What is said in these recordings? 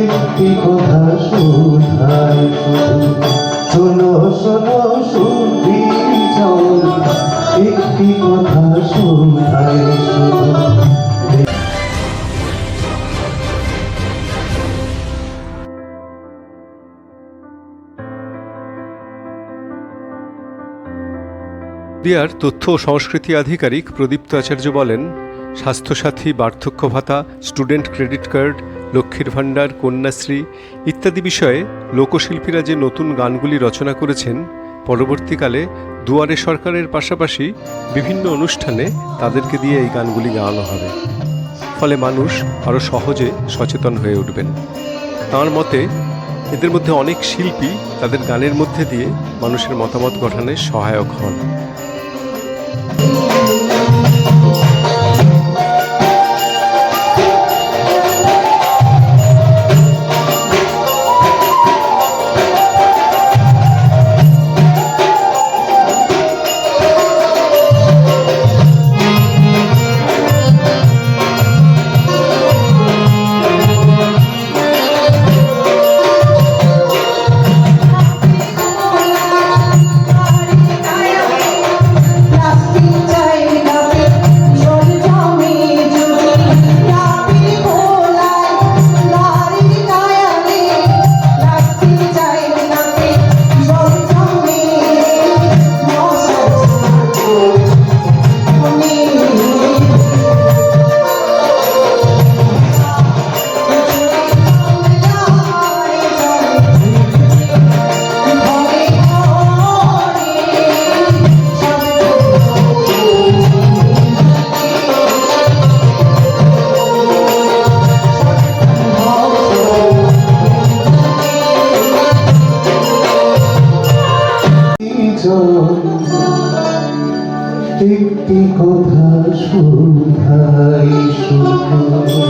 একটি কথা শুধাই শোনো শুনবি একটি কথা শুধাই তথ্য সংস্কৃতি আধিকারিক প্রদীপ্ত আচার্য বলেন স্বাস্থ্যসাথী, বার্ধক্য ভাতা, স্টুডেন্ট ক্রেডিট কার্ড, লক্ষ্মীর ভাণ্ডার, কন্যাশ্রী ইত্যাদি বিষয়ে লোকশিল্পীরা যে নতুন গানগুলি রচনা করেছেন, পরবর্তীকালে দুয়ারে সরকারের পাশাপাশি বিভিন্ন অনুষ্ঠানে তাদেরকে দিয়ে এই গানগুলি গাওয়ানো হবে। ফলে মানুষ আরও সহজে সচেতন হয়ে উঠবেন। তাঁর মতে, এদের মধ্যে অনেক শিল্পী তাদের গানের মধ্যে দিয়ে মানুষের মতামত গঠনে সহায়ক হন। একটি কথা শুধাই শুধু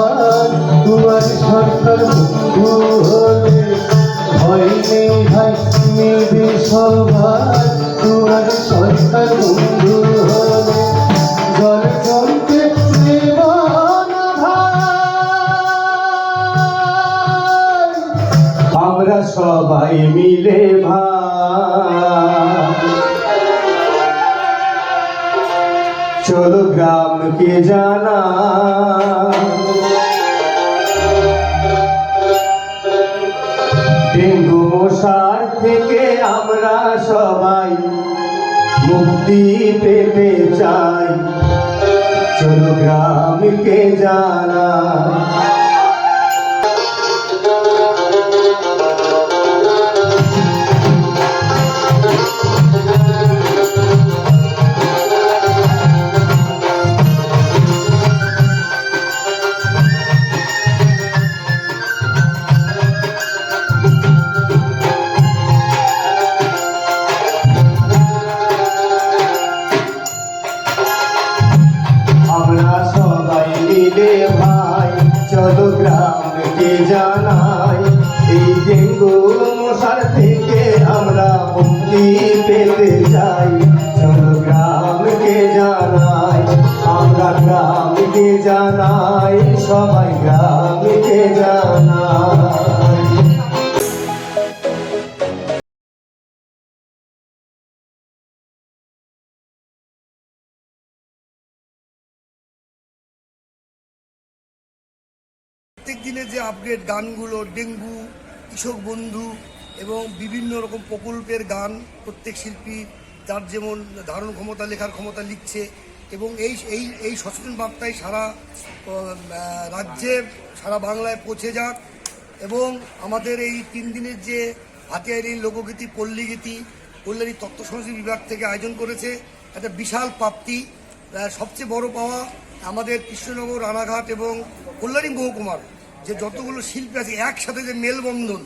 আমরা সবাই মিলে ভাই চলো গ্রামকে জানা ডেঙ্গু মশার থেকে আমরা সবাই মুক্তি পেতে চাই। চলো গ্রামকে জানা পেতে চাই গ্রামকে জানাই, আমরা গ্রামকে জানাই, সবাই গ্রামকে জানাই। প্রত্যেক দিনে যে আপডেট গানগুলো, ডেঙ্গু, কৃষক বন্ধু এবং বিভিন্ন রকম প্রকল্পের গান প্রত্যেক শিল্পী তার যেমন ধারণ ক্ষমতা, লেখার ক্ষমতা লিখছে এবং এই এই এই সচেতন বার্তায় সারা রাজ্যে, সারা বাংলায় পৌঁছে যাক এবং আমাদের এই তিন দিনের যে হাতিয়ারি লোকগীতি, পল্লীগীতি, কল্যাণী তত্ত্ব সংস্কৃতি বিভাগ থেকে আয়োজন করেছে, একটা বিশাল প্রাপ্তি সবচেয়ে বড় পাওয়া আমাদের কৃষ্ণনগর, রানাঘাট এবং কল্যাণী মহকুমার যে যতগুলো শিল্পী আছে, একসাথে যে মেলবন্ধন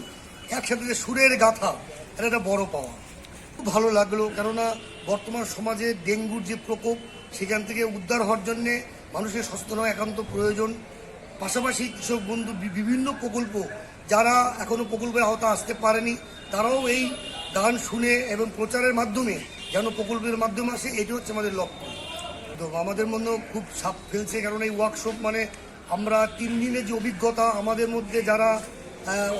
একসাথে যে সুরের গাথা এটা একটা বড় পাওয়া। খুব ভালো লাগল, কেননা বর্তমান সমাজে ডেঙ্গুর যে প্রকোপ, সেখান থেকে উদ্ধার হওয়ার জন্যে মানুষের সচেতন হওয়া একান্ত প্রয়োজন। পাশাপাশি কৃষক বন্ধু বিভিন্ন প্রকল্প, যারা এখনও প্রকল্পের আওতা আসতে পারেনি, তারাও এই গান শুনে এবং প্রচারের মাধ্যমে যেন প্রকল্পের মাধ্যমে আসে, এটি হচ্ছে আমাদের লক্ষ্য। তো আমাদের মধ্যেও খুব ছাপ ফেলছে কারণ এই ওয়ার্কশপ মানে আমরা তিন দিনের যে অভিজ্ঞতা, আমাদের মধ্যে যারা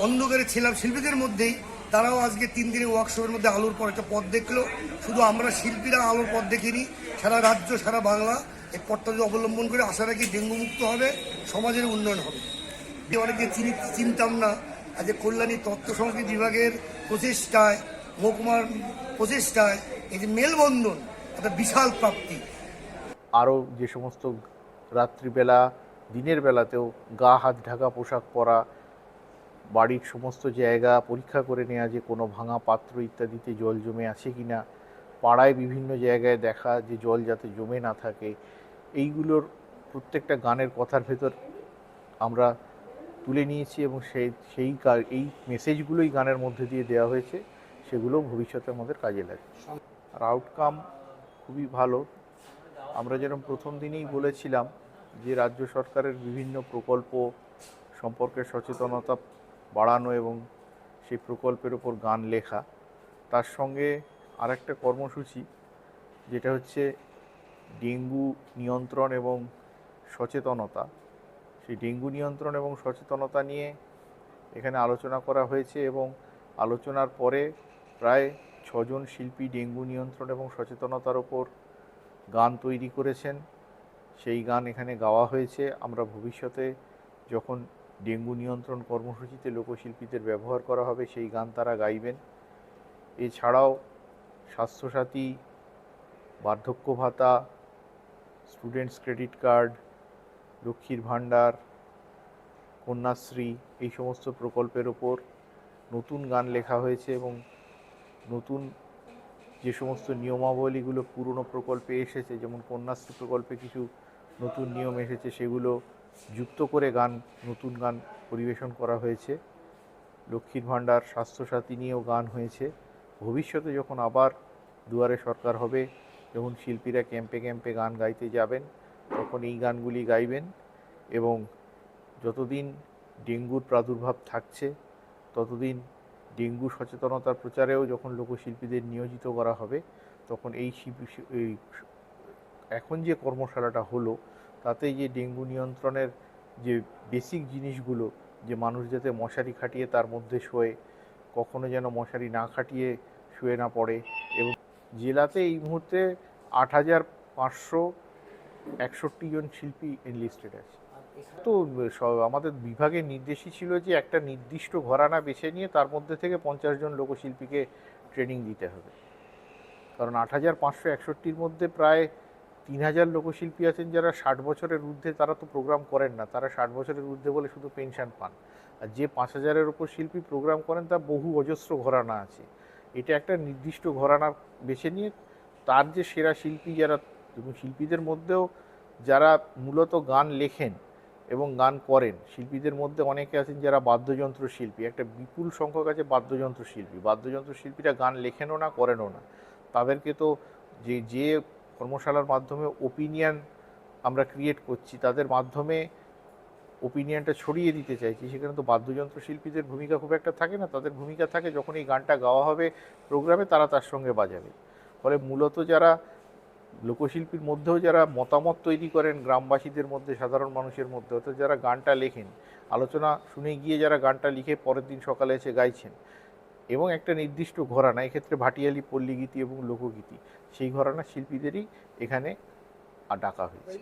অন্ধকারে ছিলাম শিল্পীদের মধ্যেই। তারাও আজকে তিন দিনের ওয়ার্কশপের মধ্যে আলোর পর একটা পথ দেখল। শুধু আমরা শিল্পীরা আলোর পথ দেখিনি, সারা রাজ্য, সারা বাংলা এই পথটা অবলম্বন করে আশা রাখি ডেঙ্গু মুক্ত হবে, সমাজের উন্নয়ন হবে। অনেকে চিনি চিনতাম না আজ কল্যাণী তত্ত্ব সংস্কৃতি বিভাগের প্রচেষ্টায়, মহকুমার প্রচেষ্টায় এই যে মেলবন্ধন একটা বিশাল প্রাপ্তি। আরও যে সমস্ত রাত্রিবেলা, দিনের বেলাতেও গা, হাত, ঢাকা, পোশাক পরা বাড়ির সমস্ত জায়গা পরীক্ষা করে নেওয়া যে কোনো ভাঙা পাত্র ইত্যাদিতে জল জমে আছে কি না, পাড়ায় বিভিন্ন জায়গায় দেখা যে জল যাতে জমে না থাকে, এইগুলোর প্রত্যেকটা গানের কথার ভেতর আমরা তুলে নিয়েছি এবং সেই সেই এই মেসেজগুলোই গানের মধ্যে দিয়ে দেওয়া হয়েছে, সেগুলো ভবিষ্যতে আমাদের কাজে লাগে আর আউটকাম খুবই ভালো। আমরা যেরকম প্রথম দিনেই বলেছিলাম যে, রাজ্য সরকারের বিভিন্ন প্রকল্প সম্পর্কে সচেতনতা বাড়ানো এবং সেই প্রকল্পের ওপর গান লেখা। তার সঙ্গে আরেকটা কর্মসূচি, যেটা হচ্ছে ডেঙ্গু নিয়ন্ত্রণ এবং সচেতনতা। সেই ডেঙ্গু নিয়ন্ত্রণ এবং সচেতনতা নিয়ে এখানে আলোচনা করা হয়েছে এবং আলোচনার পরে প্রায় ছজন শিল্পী ডেঙ্গু নিয়ন্ত্রণ এবং সচেতনতার ওপর গান তৈরি করেছেন। সেই গান এখানে গাওয়া হয়েছে। আমরা ভবিষ্যতে যখন ডেঙ্গু নিয়ন্ত্রণ কর্মসূচিতে লোকশিল্পীদের ব্যবহার করা হবে, সেই গান তারা গাইবেন। এছাড়াও স্বাস্থ্যসাথী, বার্ধক্য ভাতা, স্টুডেন্টস ক্রেডিট কার্ড, লক্ষ্মীর ভাণ্ডার, কন্যাশ্রী, এই সমস্ত প্রকল্পের ওপর নতুন গান লেখা হয়েছে এবং নতুন যে সমস্ত নিয়মাবলীগুলো পুরনো প্রকল্পে এসেছে, যেমন কন্যাশ্রী প্রকল্পে কিছু নতুন নিয়ম এসেছে, সেগুলো যুক্ত করে গান, নতুন গান পরিবেশন করা হয়েছে। লক্ষ্মীর ভাণ্ডার, স্বাস্থ্যসাথী নিয়েও গান হয়েছে। ভবিষ্যতে যখন আবার দুয়ারে সরকার হবে, যখন শিল্পীরা ক্যাম্পে ক্যাম্পে গান গাইতে যাবেন, তখন এই গানগুলি গাইবেন এবং যতদিন ডেঙ্গুর প্রাদুর্ভাব থাকছে, ততদিন ডেঙ্গু সচেতনতার প্রচারেও যখন লোকশিল্পীদের নিয়োজিত করা হবে, তখন এই শিল্পী, এই এখন যে কর্মশালাটা হলো তাতে যে ডেঙ্গু নিয়ন্ত্রণের যে বেসিক জিনিসগুলো, যে মানুষ যাতে মশারি খাটিয়ে তার মধ্যে শোয়ে, কখনো যেন মশারি না খাটিয়ে শুয়ে না পড়ে এবং জেলাতে এই মুহূর্তে আট হাজার পাঁচশো একষট্টি জন শিল্পী এনলিস্টেড আছে। তো আমাদের বিভাগের নির্দেশই ছিল যে একটা নির্দিষ্ট ঘরানা বেছে নিয়ে তার মধ্যে থেকে পঞ্চাশ জন লোকশিল্পীকে ট্রেনিং দিতে হবে। কারণ আট হাজার পাঁচশো একষট্টির মধ্যে প্রায় তিন হাজার লোকশিল্পী আছেন যারা ষাট বছরের ঊর্ধ্বে, তারা তো প্রোগ্রাম করেন না। তারা ষাট বছরের ঊর্ধ্বে বলে শুধু পেনশন পান। আর যে পাঁচ হাজারের ওপর শিল্পী প্রোগ্রাম করেন তা বহু অজস্র ঘরানা আছে। এটা একটা নির্দিষ্ট ঘরানা বেছে নিয়ে তার যে সেরা শিল্পী যারা শিল্পীদের মধ্যেও যারা মূলত গান লেখেন এবং গান করেন, শিল্পীদের মধ্যে অনেকে আছেন যারা বাদ্যযন্ত্র শিল্পী। একটা বিপুল সংখ্যক আছে বাদ্যযন্ত্র শিল্পী। বাদ্যযন্ত্র শিল্পীরা গান লেখেনও না, করেনও না। তাদেরকে তো যে যে কর্মশালার মাধ্যমে ওপিনিয়ন আমরা ক্রিয়েট করছি, তাদের মাধ্যমে ওপিনিয়নটা ছড়িয়ে দিতে চাইছি। সেখানে তো বাদ্যযন্ত্র শিল্পীদের ভূমিকা খুব একটা থাকে না, তাদের ভূমিকা থাকে যখন এই গানটা গাওয়া হবে প্রোগ্রামে তারা তার সঙ্গে বাজাবে। ফলে মূলত যারা লোকশিল্পীর মধ্যেও যারা মতামত তৈরি করেন গ্রামবাসীদের মধ্যে, সাধারণ মানুষের মধ্যে, অর্থাৎ যারা গানটা লেখেন, আলোচনা শুনে গিয়ে যারা গানটা লিখে পরের দিন সকালে এসে গাইছেন এবং একটা নির্দিষ্ট ঘরানা, এক্ষেত্রে ভাটিয়ালি, পল্লীগীতি এবং লোকগীতি, সেই ঘরানা শিল্পীদেরই এখানে ডাকা হয়েছে।